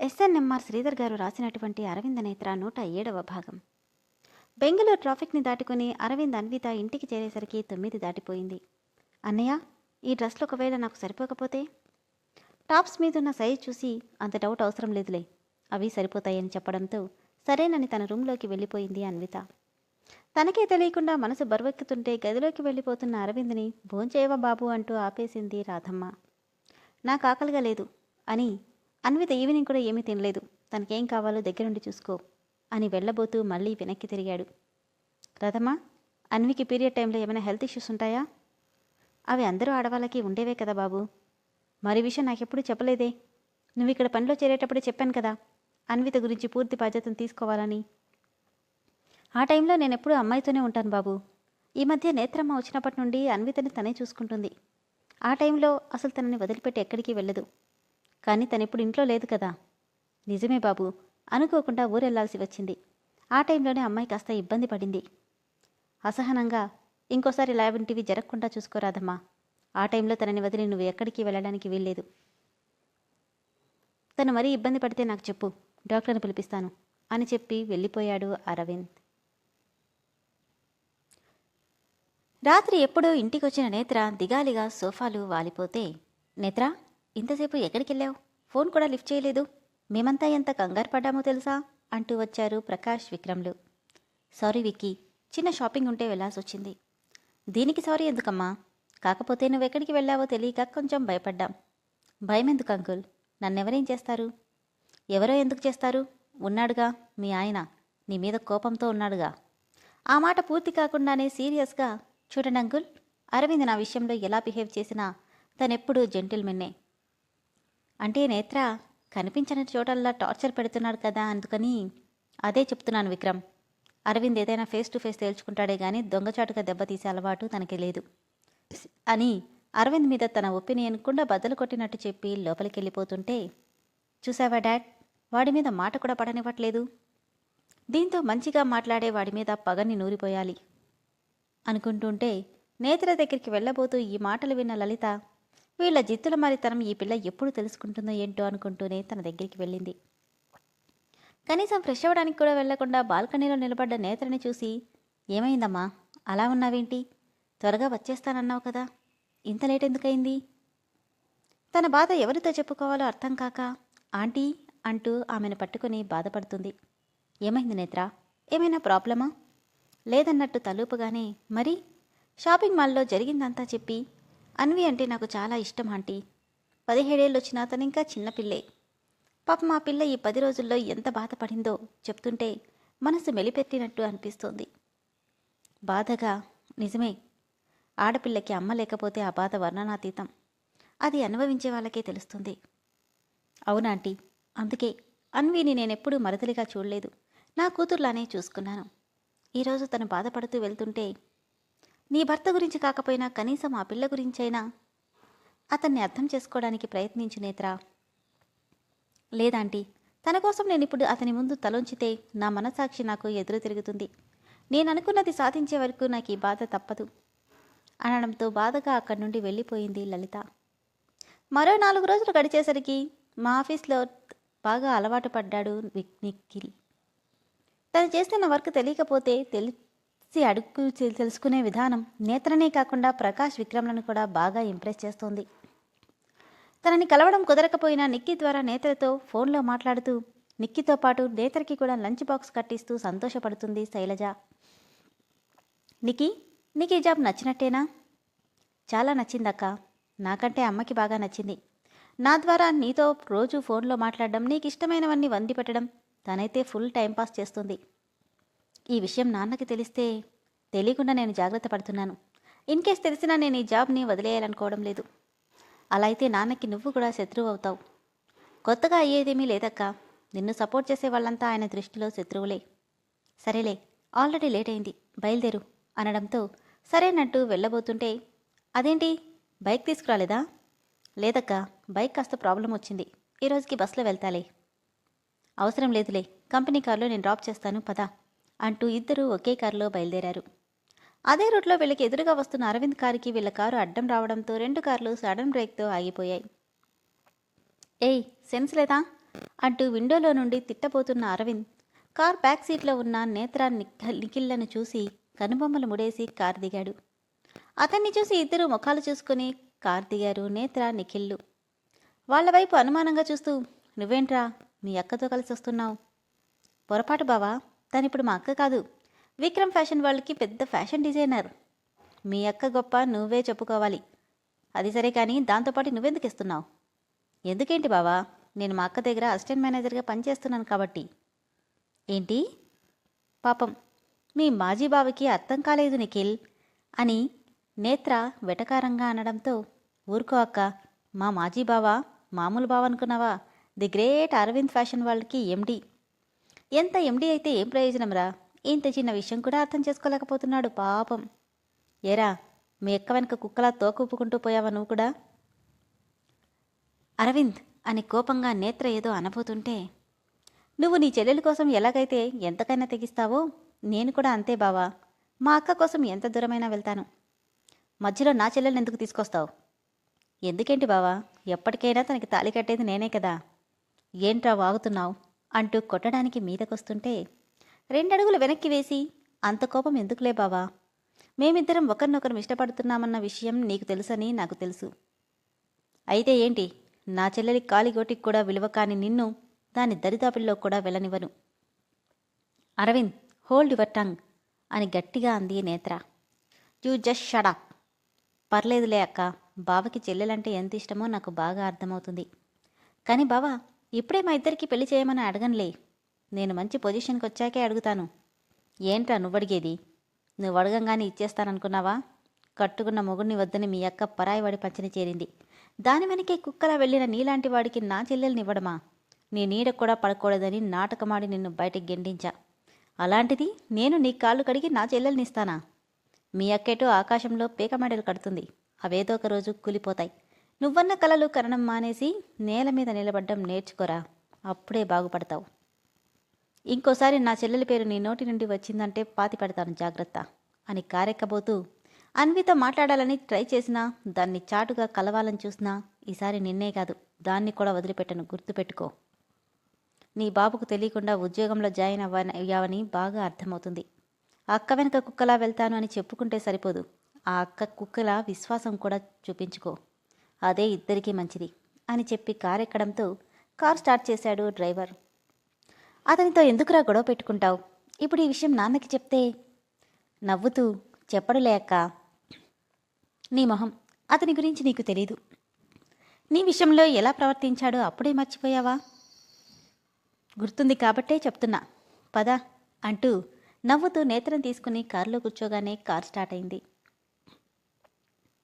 SNMR Sridhar గారు రాసినటువంటి అరవింద నేత్ర నూట ఏడవ భాగం. బెంగళూరు ట్రాఫిక్ని దాటుకుని అరవింద్ అన్విత ఇంటికి చేరేసరికి తొమ్మిది దాటిపోయింది. అన్నయ్య ఈ డ్రెస్లో ఒకవేళ నాకు సరిపోకపోతే? టాప్స్ మీదున్న సైజ్ చూసి అంత డౌట్ అవసరం లేదులే అవి సరిపోతాయని చెప్పడంతో సరేనని తన రూంలోకి వెళ్ళిపోయింది అన్విత. తనకే తెలియకుండా మనసు బరువెక్కుతుంటే గదిలోకి వెళ్ళిపోతున్న అరవింద్ని భోంచేయవా బాబు అంటూ ఆపేసింది రాధమ్మ. నాకు ఆకలిగా లేదు అని అన్విత ఈవినింగ్ కూడా ఏమీ తినలేదు. తనకేం కావాలో దగ్గరుండి చూసుకో అని వెళ్ళబోతూ మళ్ళీ వెనక్కి తిరిగాడు. రథమా అన్వికి పీరియడ్ టైంలో ఏమైనా హెల్త్ ఇష్యూస్ ఉంటాయా? అవి అందరూ ఆడవాళ్ళకి ఉండేవే కదా బాబు. మరి విషయం నాకెప్పుడు చెప్పలేదే. నువ్వు ఇక్కడ పనిలో చేరేటప్పుడు చెప్పాను కదా అన్విత గురించి పూర్తి బాధ్యతను తీసుకోవాలని. ఆ టైంలో నేను ఎప్పుడూ అమ్మాయితోనే ఉంటాను బాబు. ఈ మధ్య నేత్రమ్మ వచ్చినప్పటి నుండి అన్వితని తనే చూసుకుంటుంది. ఆ టైంలో అసలు తనని వదిలిపెట్టి ఎక్కడికి వెళ్ళదు. కానీ తనిప్పుడు ఇంట్లో లేదు కదా. నిజమే బాబు అనుకోకుండా ఊరెళ్ళాల్సి వచ్చింది. ఆ టైంలోనే అమ్మాయి కాస్త ఇబ్బంది పడింది. అసహనంగా ఇంకోసారి ఇలాంటివి జరగకుండా చూసుకోరాదమ్మా. ఆ టైంలో తనని వదిలి నువ్వు ఎక్కడికి వెళ్ళడానికి వీల్లేదు. తను మరీ ఇబ్బంది పడితే నాకు చెప్పు డాక్టర్ని పిలిపిస్తాను అని చెప్పి వెళ్ళిపోయాడు అరవింద్. రాత్రి ఎప్పుడో ఇంటికొచ్చిన నేత్ర దిగాలిగా సోఫాలు వాలిపోతే నేత్ర ఇంతసేపు ఎక్కడికెళ్ళావు? ఫోన్ కూడా లిఫ్ట్ చేయలేదు. మేమంతా ఎంత కంగారు పడ్డామో తెలుసా? అంటూ వచ్చారు ప్రకాష్ విక్రమ్లు. సారీ విక్కీ చిన్న షాపింగ్ ఉంటే వెళ్ళాల్సి వచ్చింది. దీనికి సారీ ఎందుకమ్మా? కాకపోతే నువ్వు ఎక్కడికి వెళ్ళావో తెలియక కొంచెం భయపడ్డాం. భయం ఎందుకు అంకుల్? నన్నెవరేం చేస్తారు? ఎవరో ఎందుకు చేస్తారు? ఉన్నాడుగా మీ ఆయన. నీ మీద కోపంతో ఉన్నాడుగా. ఆ మాట పూర్తి కాకుండానే సీరియస్గా చూడండి అంకుల్ అరవింద్ నా విషయంలో ఎలా బిహేవ్ చేసినా తనెప్పుడూ జెంటిల్మెన్నే. అంటే నేత్ర కనిపించని చోటల్లా టార్చర్ పెడుతున్నాడు కదా అందుకని అదే చెప్తున్నాను విక్రమ్. అరవింద్ ఏదైనా ఫేస్ టు ఫేస్ తేల్చుకుంటాడే కానీ దొంగచాటుగా దెబ్బతీసే అలవాటు తనకి లేదు. అని అరవింద్ మీద తన ఒపీనియన్ కూడా బద్దలు కొట్టినట్టు చెప్పి లోపలికి వెళ్ళిపోతుంటే చూసావా డాడ్ వాడి మీద మాట కూడా పడనివ్వట్లేదు. దీంతో మంచిగా మాట్లాడే వాడి మీద పగని నూరిపోయాలి. అనుకుంటుంటే నేత్ర దగ్గరికి వెళ్ళబోతూ ఈ మాటలు విన్న లలిత వీళ్ళ జిత్తుల మరితనం ఈ పిల్ల ఎప్పుడు తెలుసుకుంటుందో ఏంటో అనుకుంటూనే తన దగ్గరికి వెళ్ళింది. కనీసం ఫ్రెష్ అవ్వడానికి కూడా వెళ్ళకుండా బాల్కనీలో నిలబడ్డ నేత్రని చూసి ఏమైందమ్మా? అలా ఉన్నావేంటి? త్వరగా వచ్చేస్తానన్నావు కదా? ఇంత లేట్ ఎందుకైంది? తన బాధ ఎవరితో చెప్పుకోవాలో అర్థం కాక ఆంటీ అంటూ ఆమెను పట్టుకుని బాధపడుతుంది. ఏమైంది నేత్ర? ఏమైనా ప్రాబ్లమా? లేదన్నట్టు తలూపుగానే మరి? షాపింగ్ మాల్లో జరిగిందంతా చెప్పి అన్వి అంటే నాకు చాలా ఇష్టం ఆంటీ. పదిహేడేళ్ళు వచ్చిన అతను ఇంకా చిన్నపిల్లే పాప మా పిల్ల ఈ పది రోజుల్లో ఎంత బాధపడిందో చెప్తుంటే మనసు మెలిపెట్టినట్టు అనిపిస్తోంది. బాధగా నిజమే. ఆడపిల్లకి అమ్మ లేకపోతే ఆ బాధ వర్ణనాతీతం. అది అనుభవించే వాళ్ళకే తెలుస్తుంది. అవునాంటీ అందుకే అన్విని నేనెప్పుడూ మరదలిగా చూడలేదు. నా కూతుర్లానే చూసుకున్నాను. ఈరోజు తను బాధపడుతూ వెళ్తుంటే నీ భర్త గురించి కాకపోయినా కనీసం ఆ పిల్ల గురించైనా అతన్ని అర్థం చేసుకోవడానికి ప్రయత్నించు నేత్రా. లేదాంటీ తన కోసం నేను ఇప్పుడు అతని ముందు తలొంచితే నా మనసాక్షి నాకు ఎదురు తిరుగుతుంది. నేను అనుకున్నది సాధించే వరకు నాకు ఈ బాధ తప్పదు అనడంతో బాధగా అక్కడి నుండి వెళ్ళిపోయింది లలిత. మరో నాలుగు రోజులు గడిచేసరికి మా ఆఫీస్లో బాగా అలవాటు పడ్డాడు నిఖిల్ తను చేస్తున్న వర్క్ తెలియకపోతే తెలి సి అడుగు తెలుసుకునే విధానం నేత్రనే కాకుండా ప్రకాష్ విక్రమ్లను కూడా బాగా ఇంప్రెస్ చేస్తోంది. తనని కలవడం కుదరకపోయినా నిక్కీ ద్వారా నేత్రతో ఫోన్లో మాట్లాడుతూ నిక్కీతో పాటు నేత్రకి కూడా లంచ్ బాక్స్ కట్టిస్తూ సంతోషపడుతుంది శైలజ. నికి నీకు ఈ జాబ్ నచ్చినట్టేనా? చాలా నచ్చిందక్క. నాకంటే అమ్మకి బాగా నచ్చింది. నా ద్వారా నీతో రోజు ఫోన్లో మాట్లాడడం నీకు ఇష్టమైనవన్నీ వంది పెట్టడం తనైతే ఫుల్ టైంపాస్ చేస్తుంది. ఈ విషయం నాన్నకి తెలిస్తే తెలియకుండా నేను జాగ్రత్త పడుతున్నాను. ఇన్ కేస్ తెలిసినా నేను ఈ జాబ్ని వదిలేయాలనుకోవడం లేదు. అలా అయితే నాన్నకి నువ్వు కూడా శత్రువు అవుతావు. కొత్తగా అయ్యేదేమీ లేదక్క. నిన్ను సపోర్ట్ చేసే వాళ్ళంతా ఆయన దృష్టిలో శత్రువులే. సరేలే ఆల్రెడీ లేట్ అయింది బయలుదేరు అనడంతో సరేనట్టు వెళ్ళబోతుంటే అదేంటి? బైక్ తీసుకురాలేదా? లేదక్క బైక్ కాస్త ప్రాబ్లం వచ్చింది. ఈ రోజుకి బస్సులో వెళ్తాలే. అవసరం లేదులే కంపెనీ కారులో నేను డ్రాప్ చేస్తాను పదా. అంటూ ఇద్దరూ ఒకే కారులో బయలుదేరారు. అదే రూట్లో వీళ్ళకి ఎదురుగా వస్తున్న అరవింద్ కారుకి వీళ్ళ కారు అడ్డం రావడంతో రెండు కార్లు సడన్ బ్రేక్తో ఆగిపోయాయి. ఏయ్ సెన్స్ లేదా? అంటూ విండోలో నుండి తిట్టబోతున్న అరవింద్ కార్ బ్యాక్ సీట్లో ఉన్న నేత్ర నిఖ- నిఖిల్లను చూసి కనుబొమ్మలు ముడేసి కార్ దిగాడు. అతన్ని చూసి ఇద్దరు ముఖాలు చూసుకుని కార్ దిగారు నేత్ర నిఖిల్లు. వాళ్ళ వైపు అనుమానంగా చూస్తూ నువ్వేంట్రా మీ అక్కతో కలిసి వస్తున్నావు పొరపాటు బావా? తనిప్పుడు మా అక్క కాదు. విక్రమ్ ఫ్యాషన్ వాళ్ళకి పెద్ద ఫ్యాషన్ డిజైనర్. మీ అక్క గొప్ప నువ్వే చెప్పుకోవాలి. అది సరే కానీ దాంతోపాటు నువ్వెందుకు ఇస్తున్నావు? ఎందుకేంటి బావా? నేను మా అక్క దగ్గర అసిస్టెంట్ మేనేజర్గా పనిచేస్తున్నాను కాబట్టి. ఏంటి? పాపం మీ మాజీ బావకి అర్థం కాలేదు నిఖిల్ అని నేత్ర వెటకారంగా అనడంతో ఊరుకో అక్క మా మాజీ బావ మామూలు బావ అనుకున్నావా? ది గ్రేట్ అరవింద్ ఫ్యాషన్ వాళ్ళకి ఎండి. ఎంత ఎండి అయితే ఏం ప్రయోజనంరా? ఇంత చిన్న విషయం కూడా అర్థం చేసుకోలేకపోతున్నాడు పాపం. ఏరా మీ ఎక్క వెనక కుక్కలా తోకూపుకుంటూ పోయావా నువ్వు కూడా? అరవింద్ అని కోపంగా నేత్ర ఏదో అనబోతుంటే నువ్వు నీ చెల్లెల కోసం ఎలాగైతే ఎంతకైనా తెగిస్తావో నేను కూడా అంతే బావా. మా అక్క కోసం ఎంత దూరమైనా వెళ్తాను. మధ్యలో నా చెల్లెల్ని ఎందుకు తీసుకొస్తావు? ఎందుకేంటి బావా? ఎప్పటికైనా తనకి తాళి కట్టేది నేనే కదా. ఏంట్రా వాగుతున్నావు? అంటూ కొట్టడానికి మీదకొస్తుంటే రెండడుగులు వెనక్కి వేసి అంత కోపం ఎందుకులే బావా? మేమిద్దరం ఒకరినొకరం ఇష్టపడుతున్నామన్న విషయం నీకు తెలుసని నాకు తెలుసు. అయితే ఏంటి నా చెల్లెలి కాలిగోటికి కూడా విలువ కాని నిన్ను దాని దరిదాపుల్లో కూడా వెళ్ళనివ్వను. అరవింద్ హోల్డ్ యువర్ టంగ్ అని గట్టిగా అంది నేత్ర. యూ జస్ట్ షడా పర్లేదులే అక్క బావకి చెల్లెలంటే ఎంత ఇష్టమో నాకు బాగా అర్థమవుతుంది. కానీ బావా ఇప్పుడే మా ఇద్దరికి పెళ్ళి చేయమని అడగనులే. నేను మంచి పొజిషన్కి వచ్చాకే అడుగుతాను. ఏంట్రా నువ్వడిగేది? నువ్వు అడగంగానే ఇచ్చేస్తాననుకున్నావా? కట్టుకున్న మొగుడిని వద్దని మీ అక్క పరాయివాడి పంచని చేరింది. దాని వెనకే కుక్కలా వెళ్ళిన నీలాంటి వాడికి నా చెల్లెల్నివ్వడమా? నీ నీడ కూడా పడకూడదని నాటకమాడి నిన్ను బయటకు గెండించా అలాంటిది నేను నీ కాళ్ళు కడిగి నా చెల్లెల్నిస్తానా? మీ అక్కేటో ఆకాశంలో పేకమాడలు కడుతుంది. అవేదో ఒక రోజు కూలిపోతాయి. నువ్వన్న కలలు కరణం మానేసి నేల మీద నిలబడ్డం నేర్చుకోరా అప్పుడే బాగుపడతావు. ఇంకోసారి నా చెల్లెలి పేరు నీ నోటి నుండి వచ్చిందంటే పాతి పెడతాను జాగ్రత్త అని కారెక్కబోతూ అన్వితో మాట్లాడాలని ట్రై చేసినా దాన్ని చాటుగా కలవాలని చూసినా ఈసారి నిన్నే కాదు దాన్ని కూడా వదిలిపెట్టను గుర్తుపెట్టుకో. నీ బాబుకు తెలియకుండా ఉద్యోగంలో జాయిన్ అవ్వని బాగా అర్థమవుతుంది. అక్క వెనక కుక్కలా వెళ్తాను అని చెప్పుకుంటే సరిపోదు. ఆ అక్క కుక్కలా విశ్వాసం కూడా చూపించుకో. అదే ఇద్దరికీ మంచిది అని చెప్పి కారు ఎక్కడంతో కార్ స్టార్ట్ చేశాడు డ్రైవర్. అతనితో ఎందుకురా గొడవ పెట్టుకుంటావు? ఇప్పుడు ఈ విషయం నాన్నకి చెప్తే? నవ్వుతూ చెప్పడులే అక్క. నీ మొహం అతని గురించి నీకు తెలీదు. నీ విషయంలో ఎలా ప్రవర్తించాడో అప్పుడే మర్చిపోయావా? గుర్తుంది కాబట్టే చెప్తున్నా. పద అంటూ నవ్వుతూ నేత్రం తీసుకుని కారులో కూర్చోగానే కార్ స్టార్ట్ అయింది.